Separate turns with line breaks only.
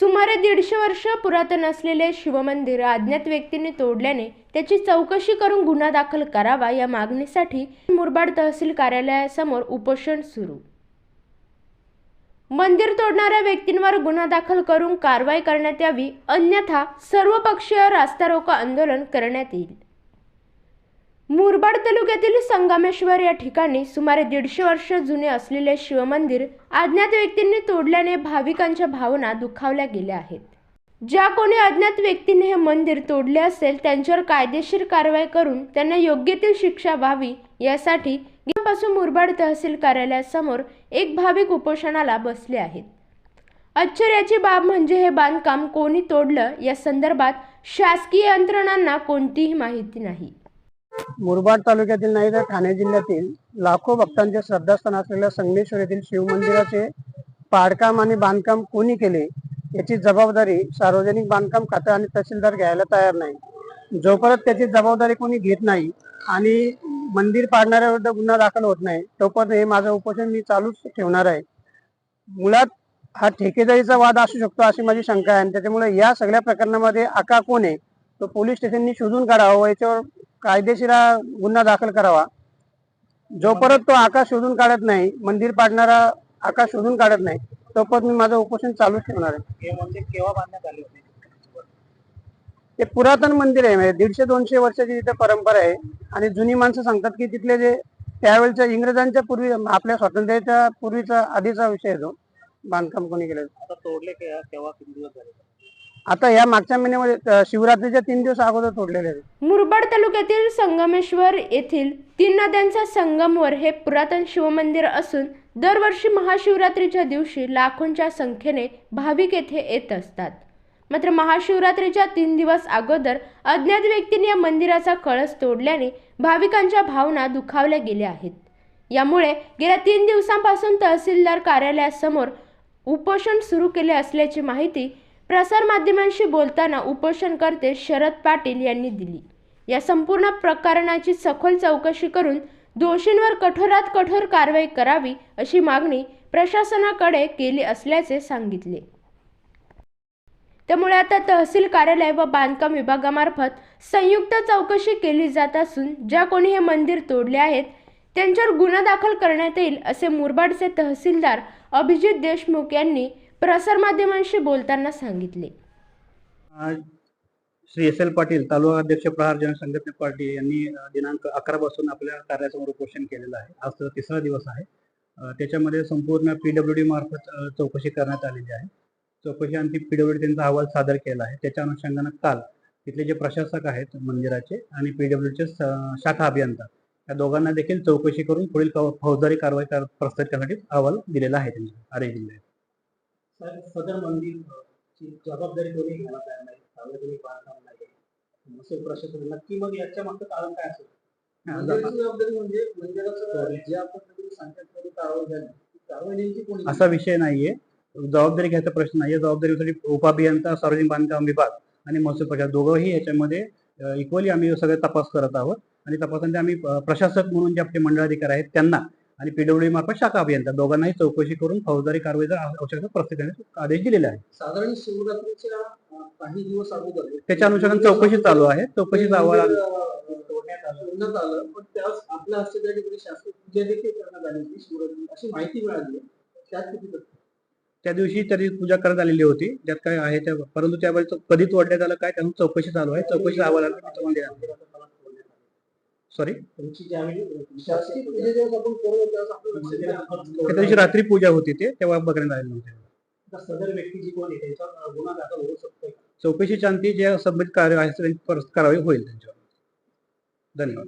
सुमारे दीडशे वर्ष पुरातन असलेले शिवमंदिर अज्ञात व्यक्तींनी तोडल्याने त्याची चौकशी करून गुन्हा दाखल करावा या मागणीसाठी मुरबाड तहसील कार्यालयासमोर उपोषण सुरू. मंदिर तोडणाऱ्या व्यक्तींवर गुन्हा दाखल करून कारवाई करण्यात यावी अन्यथा सर्वपक्षीय रास्ता रोको आंदोलन करण्यात येईल. मुरबाड तालुक्यातील संगमेश्वर या ठिकाणी सुमारे दीडशे वर्ष जुने असलेले शिवमंदिर अज्ञात व्यक्तींनी तोडल्याने भाविकांच्या भावना दुखावल्या गेल्या आहेत. ज्या कोणी अज्ञात व्यक्तीने हे मंदिर तोडले असेल त्यांच्यावर कायदेशीर कारवाई करून त्यांना योग्य ती शिक्षा व्हावी यासाठी गेल्यापासून मुरबाड तहसील कार्यालयासमोर एक भाविक उपोषणाला बसले आहेत. आश्चर्याची बाब म्हणजे हे बांधकाम कोणी तोडलं या संदर्भात शासकीय यंत्रणांना कोणतीही माहिती नाही.
मुरबाड तालुक्यातील नाही तर ठाणे जिल्ह्यातील लाखो भक्तांचे श्रद्धास्थान असलेल्या संगमेश्वर येथील शिवमंदिराचे पाडकाम आणि बांधकाम कोणी केले याची जबाबदारी सार्वजनिक बांधकाम खातं आणि तहसीलदार घ्यायला तयार नाही. जोपर्यंत त्याची जबाबदारी कोणी घेत नाही आणि मंदिर पाडणाऱ्याविरुद्ध गुन्हा दाखल होत नाही तोपर्यंत हे माझं उपोषण मी चालूच ठेवणार आहे. मुळात हा ठेकेदारीचा वाद असू शकतो अशी माझी शंका आहे आणि त्याच्यामुळे या सगळ्या प्रकरणामध्ये आका कोण आहे तो पोलीस स्टेशननी शोधून काढावा याच्यावर कायदेशीर गुन्हा दाखल करावा. जोपर्यंत तो आकाश शोधून काढत नाही मंदिर पाडणारा आकाश शोधून काढत नाही तोपर्यंत मी माझं उपोषण चालूच ठेवणार आहे.
हे
ते पुरातन मंदिर आहे म्हणजे दीडशे दोनशे वर्षाची तिथे परंपरा आहे. आणि जुनी माणसं सांगतात की तिथले जे त्यावेळेच्या इंग्रजांच्या पूर्वी आपल्या स्वातंत्र्याच्या पूर्वीचा आधीचा विषय आहे तो बांधकाम कोणी केलं.
तोडले केव्हा किती दिवस झाले?
आता या मागच्या महिन्यामध्ये शिवरात्रीच्या तीन दिवस अगोदर तोडलेले आहेत.
मुरबाड तालुक्यातील संगमेश्वर येथील तीन नद्यांचा संगमवर हे पुरातन शिवमंदिर असून दरवर्षी महाशिवरात्रीच्या दिवशी लाखोंच्या संख्येने भाविक येथे येत असतात. मात्र महाशिवरात्रीच्या तीन दिवस अगोदर अज्ञात व्यक्तीने या मंदिराचा कळस तोडल्याने भाविकांच्या भावना दुखावल्या गेल्या आहेत. यामुळे गेल्या तीन दिवसांपासून तहसीलदार कार्यालयासमोर उपोषण सुरू केले असल्याची माहिती प्रसारमाध्यमांशी बोलताना उपोषणकर्ते शरद पाटील यांनी दिली. या संपूर्ण प्रकरणाची सखोल चौकशी करून दोषींवर कठोरात कठोर कारवाई करावी अशी मागणी प्रशासनाकडे केली असल्याचे सांगितले. त्यामुळे आता तहसील कार्यालय व बांधकाम विभागामार्फत संयुक्त चौकशी केली जात असून ज्या कोणी हे मंदिर तोडले आहेत त्यांच्यावर गुन्हा दाखल करण्यात येईल असे मुरबाडचे तहसीलदार अभिजित देशमुख यांनी प्रसारमाध्यमांशी बोलताना सांगितले.
आज श्री एस एल पाटील तालुका अध्यक्ष प्रहार जनसंघटने पार्टी यांनी दिनांक अकरा पासून आपल्या कार्यासमोर उपोषण केलेलं आहे. आज तर तिसरा दिवस आहे. त्याच्यामध्ये संपूर्ण पीडब्ल्यू डी मार्फत चौकशी करण्यात आलेली आहे. चौकशी आणि पीडब्ल्यू डी त्यांचा अहवाल सादर केला आहे. त्याच्या अनुषंगानं काल तिथले जे प्रशासक आहेत मंदिराचे आणि पीडब्ल्यूचे शाखा अभियंता या दोघांना देखील चौकशी करून पुढील फौ- फौजदारी कारवाई कर- प्रस्तुत करण्यासाठी अहवाल दिलेला आहे त्यांच्या आरे सदर मंदिर ची जबाबदारी कोणी घ्यायला तयार नाही सार्वजनिक बांधकाम नाही असे प्रशासन नक्की मग याच्या मागचं कारण काय असेल?
मंदिराची जबाबदारी म्हणजे मंदिराचं ज्या पद्धतीने सांगितलं कारवाई झाली ती कारवाई नेमकी कोणी
असा विषय नाहीये. जबाबदारी घ्यायचा प्रश्न नाहीये. जबाबदारीसाठी उपाभियंता सार्वजनिक बांधकाम विभाग आणि महसूल प्रशासन दोघंही याच्यामध्ये इक्वली आम्ही सगळे तपास करत आहोत. आणि तपासामध्ये आम्ही प्रशासक म्हणून जे आपले मंडळाधिकारी आहेत त्यांना आणि पीडब्ल्यू मार्फत शाखा अभियंता. दोघांनाही चौकशी करून फौजदारी कारवाईचा आवश्यकता प्रस्तुत करण्याचा आदेश दिलेला आहे.
साधारण शिवरात्रीच्या काही दिवस अगोदर
त्याच्या अनुषंगाने चौकशी चालू आहे. चौकशीचा अहवाल
आलं पण त्यास आपल्या हस्ते त्या ठिकाणी शासकीय पूजा देखील करण्यात आली होती शिवरात्री अशी माहिती मिळाली. त्यात किती?
त्या दिवशी तरी पूजा करण्यात आलेली होती. त्यात काय आहे त्या परंतु त्यावेळेस कधी तोडण्यात आलं काय त्यातून चौकशी चालू आहे. चौकशीचा अहवाल
द्यायला
त्या दिवशी रात्री पूजा होती ते तेव्हा बघण्यात आलेलं नव्हते.
सदर व्यक्ती जी
संबंधित कार्य आहे कारवाई होईल त्यांच्यावर. धन्यवाद.